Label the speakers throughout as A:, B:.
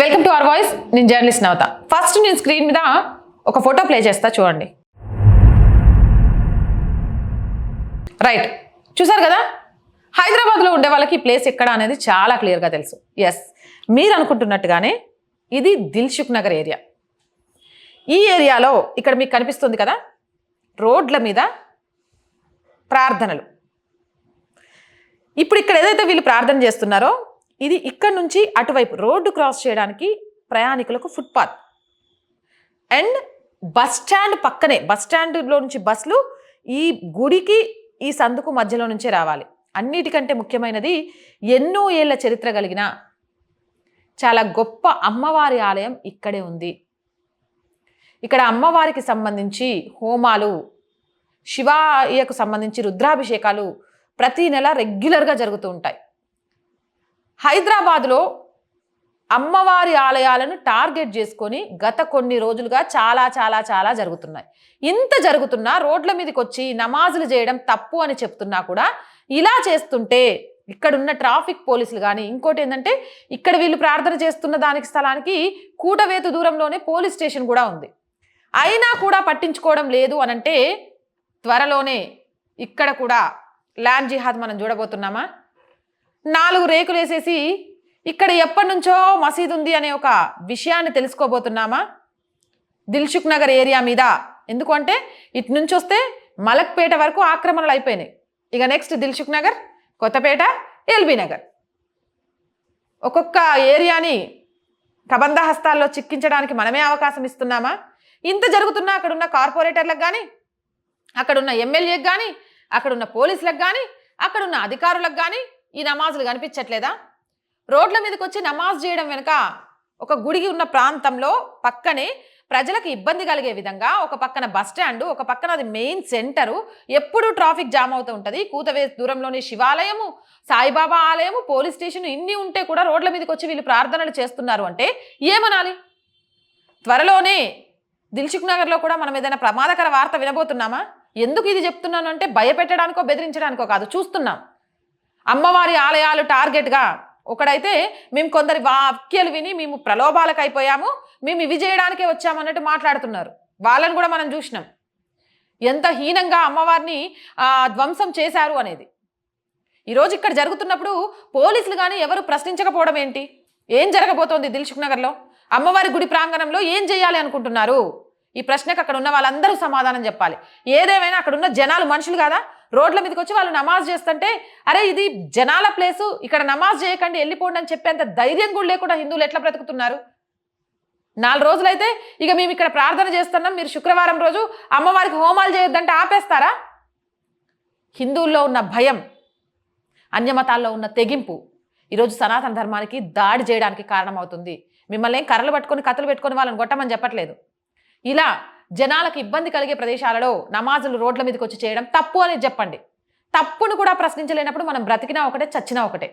A: Welcome to our voice నేను journalist నవత. First నేను screen మీద ఒక ఫోటో ప్లే చేస్తా చూడండి. రైట్ చూసారు కదా? హైదరాబాద్లో ఉండే వాళ్ళకి ఈ ప్లేస్ ఎక్కడ అనేది చాలా క్లియర్గా తెలుసు. ఎస్ మీరు అనుకుంటున్నట్టుగానే ఇది దిల్షుక్ నగర్ ఏరియా ఈ ఏరియాలో ఇక్కడ మీకు కనిపిస్తుంది కదా? రోడ్ల మీద ప్రార్థనలు. ఇప్పుడు ఇక్కడ ఏదైతే వీళ్ళు ప్రార్థన చేస్తున్నారో ఇది ఇక్కడ నుంచి అటువైపు రోడ్డు క్రాస్ చేయడానికి ప్రయాణికులకు ఫుట్పాత్ అండ్ బస్ స్టాండ్ పక్కనే బస్ స్టాండ్లో నుంచి బస్సులు ఈ గుడికి ఈ సందుకు మధ్యలో నుంచే రావాలి. అన్నిటికంటే ముఖ్యమైనది ఎన్నో ఏళ్ళ చరిత్ర కలిగిన చాలా గొప్ప అమ్మవారి ఆలయం ఇక్కడే ఉంది. ఇక్కడ అమ్మవారికి సంబంధించి హోమాలు శివాయకు సంబంధించి రుద్రాభిషేకాలు ప్రతి నెల రెగ్యులర్గా జరుగుతూ ఉంటాయి. హైదరాబాద్లో అమ్మవారి ఆలయాలను టార్గెట్ చేసుకొని గత కొన్ని రోజులుగా చాలా చాలా చాలా జరుగుతున్నాయి. ఇంత జరుగుతున్నా రోడ్ల మీదకి వచ్చి నమాజులు చేయడం తప్పు అని చెప్తున్నా కూడా ఇలా చేస్తుంటే ఇక్కడున్న ట్రాఫిక్ పోలీసులు కానీ ఇంకోటి ఏంటంటే ఇక్కడ వీళ్ళు ప్రార్థన చేస్తున్న దానికి స్థలానికి కూటవేతు దూరంలోనే పోలీస్ స్టేషన్ కూడా ఉంది. అయినా కూడా పట్టించుకోవడం లేదు అనంటే త్వరలోనే ఇక్కడ కూడా ల్యాండ్ జిహాద్ మనం చూడబోతున్నామా? నాలుగు రేకులు వేసేసి ఇక్కడ ఎప్పటి నుంచో మసీద్ ఉంది అనే ఒక విషయాన్ని తెలుసుకోబోతున్నామా? దిల్షుక్ నగర్ ఏరియా మీద. ఎందుకంటే ఇటు నుంచి వస్తే మలక్పేట వరకు ఆక్రమణలు అయిపోయినాయి. ఇక నెక్స్ట్ దిల్షుక్ నగర్ కొత్తపేట ఎల్బీ నగర్. ఒక్కొక్క ఏరియాని కబంధ హస్తాల్లో చిక్కించడానికి మనమే అవకాశం ఇస్తున్నామా? ఇంత జరుగుతున్నా అక్కడున్న కార్పొరేటర్లకు కానీ అక్కడున్న ఎమ్మెల్యేకి కానీ అక్కడున్న పోలీసులకు కానీ అక్కడున్న అధికారులకు కానీ ఈ నమాజులు కనిపించట్లేదా? రోడ్ల మీదకి వచ్చి నమాజ్ చేయడం వెనుక ఒక గుడికి ఉన్న ప్రాంతంలో పక్కనే ప్రజలకు ఇబ్బంది కలిగే విధంగా ఒక పక్కన బస్ స్టాండ్ ఒక పక్కన అది మెయిన్ సెంటరు ఎప్పుడూ ట్రాఫిక్ జామ్ అవుతూ ఉంటుంది. కూతవే దూరంలోనే శివాలయము సాయిబాబా ఆలయము పోలీస్ స్టేషన్ ఇన్ని ఉంటే కూడా రోడ్ల మీదకి వచ్చి వీళ్ళు ప్రార్థనలు చేస్తున్నారు అంటే ఏమనాలి? త్వరలోనే దిల్సుఖ్ నగర్లో కూడా మనం ఏదైనా ప్రమాదకర వార్త వినబోతున్నామా? ఎందుకు ఇది చెప్తున్నాను అంటే భయపెట్టడానికో బెదిరించడానికో కాదు చూస్తున్నాం. అమ్మవారి ఆలయాలు టార్గెట్గా. ఒకడైతే మేము కొందరి వాక్యలు విని మేము ప్రలోభాలకు అయిపోయాము మేము ఇవి చేయడానికే వచ్చామన్నట్టు మాట్లాడుతున్నారు. వాళ్ళని కూడా మనం చూసినాం. ఎంత హీనంగా అమ్మవారిని ఆ, ధ్వంసం చేశారు అనేది. ఈరోజు ఇక్కడ జరుగుతున్నప్పుడు పోలీసులు కానీ ఎవరు ప్రశ్నించకపోవడం ఏంటి? ఏం జరగబోతోంది దిల్సుఖ్ నగర్లో? అమ్మవారి గుడి ప్రాంగణంలో ఏం చేయాలి అనుకుంటున్నారు? ఈ ప్రశ్నకు అక్కడ ఉన్న వాళ్ళందరూ సమాధానం చెప్పాలి. ఏదేమైనా అక్కడ ఉన్న జనాలు మనుషులు కాదా? రోడ్ల మీదకి వచ్చి వాళ్ళు నమాజ్ చేస్తుంటే అరే ఇది జనాల ప్లేసు ఇక్కడ నమాజ్ చేయకండి వెళ్ళిపోండి అని చెప్పేంత ధైర్యం కూడా లేకుండా హిందువులు ఎట్లా బ్రతుకుతున్నారు? నాలుగు రోజులైతే ఇక మేము ఇక్కడ ప్రార్థన చేస్తున్నాం మీరు శుక్రవారం రోజు అమ్మవారికి హోమాలు చేయొద్దంటే ఆపేస్తారా? హిందువుల్లో ఉన్న భయం అన్యమతాల్లో ఉన్న తెగింపు ఈరోజు సనాతన ధర్మానికి దాడి చేయడానికి కారణమవుతుంది. మిమ్మల్ని ఏం కర్రలు పట్టుకొని కథలు పెట్టుకొని వాళ్ళని కొట్టమని చెప్పట్లేదు. ఇలా జనాలకు ఇబ్బంది కలిగే ప్రదేశాలలో నమాజులు రోడ్ల మీదకి వచ్చి చేయడం తప్పు అనేది చెప్పండి. తప్పును కూడా ప్రశ్నించలేనప్పుడు మనం బ్రతికినా ఒకటే చచ్చినా ఒకటే.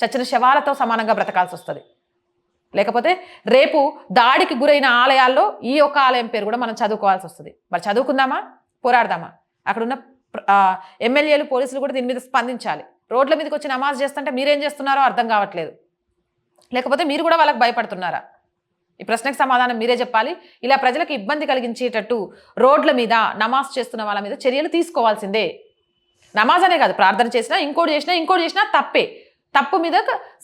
A: చచ్చిన శవాలతో సమానంగా బ్రతకాల్సి వస్తుంది. లేకపోతే రేపు దాడికి గురైన ఆలయాల్లో ఈ ఒక్క ఆలయం పేరు కూడా మనం చదువుకోవాల్సి వస్తుంది. మరి చదువుకుందామా? పోరాడదామా? అక్కడున్న ఎమ్మెల్యేలు పోలీసులు కూడా దీని మీద స్పందించాలి. రోడ్ల మీదకి వచ్చి నమాజ్ చేస్తుంటే మీరేం చేస్తున్నారో అర్థం కావట్లేదు. లేకపోతే మీరు కూడా వాళ్ళకి భయపడుతున్నారా? ఈ ప్రశ్నకు సమాధానం మీరే చెప్పాలి. ఇలా ప్రజలకు ఇబ్బంది కలిగించేటట్టు రోడ్ల మీద నమాజ్ చేస్తున్న వాళ్ళ మీద చర్యలు తీసుకోవాల్సిందే. నమాజ్ అనే కాదు ప్రార్థన చేసినా ఇంకోటి చేసినా ఇంకోటి చేసినా తప్పే. తప్పు మీద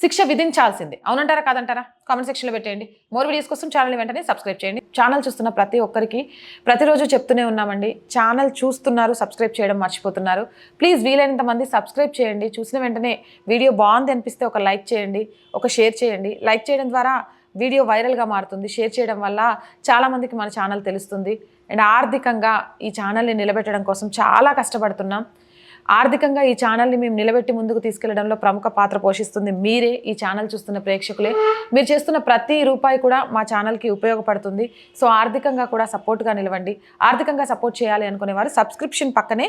A: శిక్ష విధించాల్సిందే. అవునంటారా కాదంటారా? కామెంట్ సెక్షన్లో పెట్టేయండి. మోర్ వీడియోస్ కోసం ఛానల్ వెంటనే సబ్స్క్రైబ్ చేయండి. ఛానల్ చూస్తున్న ప్రతి ఒక్కరికి ప్రతిరోజు చెప్తూనే ఉన్నామండి. ఛానల్ చూస్తున్నారు సబ్స్క్రైబ్ చేయడం మర్చిపోతున్నారు. ప్లీజ్ వీలైనంత మంది సబ్స్క్రైబ్ చేయండి. చూసిన వెంటనే వీడియో బాగుంది అనిపిస్తే ఒక లైక్ చేయండి ఒక షేర్ చేయండి. లైక్ చేయడం ద్వారా వీడియో వైరల్గా మారుతుంది. షేర్ చేయడం వల్ల చాలామందికి మన ఛానల్ తెలుస్తుంది. అండ్ ఆర్థికంగా ఈ ఛానల్ని నిలబెట్టడం కోసం చాలా కష్టపడుతున్నాం. ఆర్థికంగా ఈ ఛానల్ని మేము నిలబెట్టి ముందుకు తీసుకెళ్ళడంలో ప్రముఖ పాత్ర పోషిస్తుంది మీరే ఈ ఛానల్ చూస్తున్న ప్రేక్షకులే. మీరు చేస్తున్న ప్రతి రూపాయి కూడా మా ఛానల్కి ఉపయోగపడుతుంది. సో ఆర్థికంగా కూడా సపోర్ట్గా నిలవండి. ఆర్థికంగా సపోర్ట్ చేయాలి అనుకునేవారు సబ్స్క్రిప్షన్ పక్కనే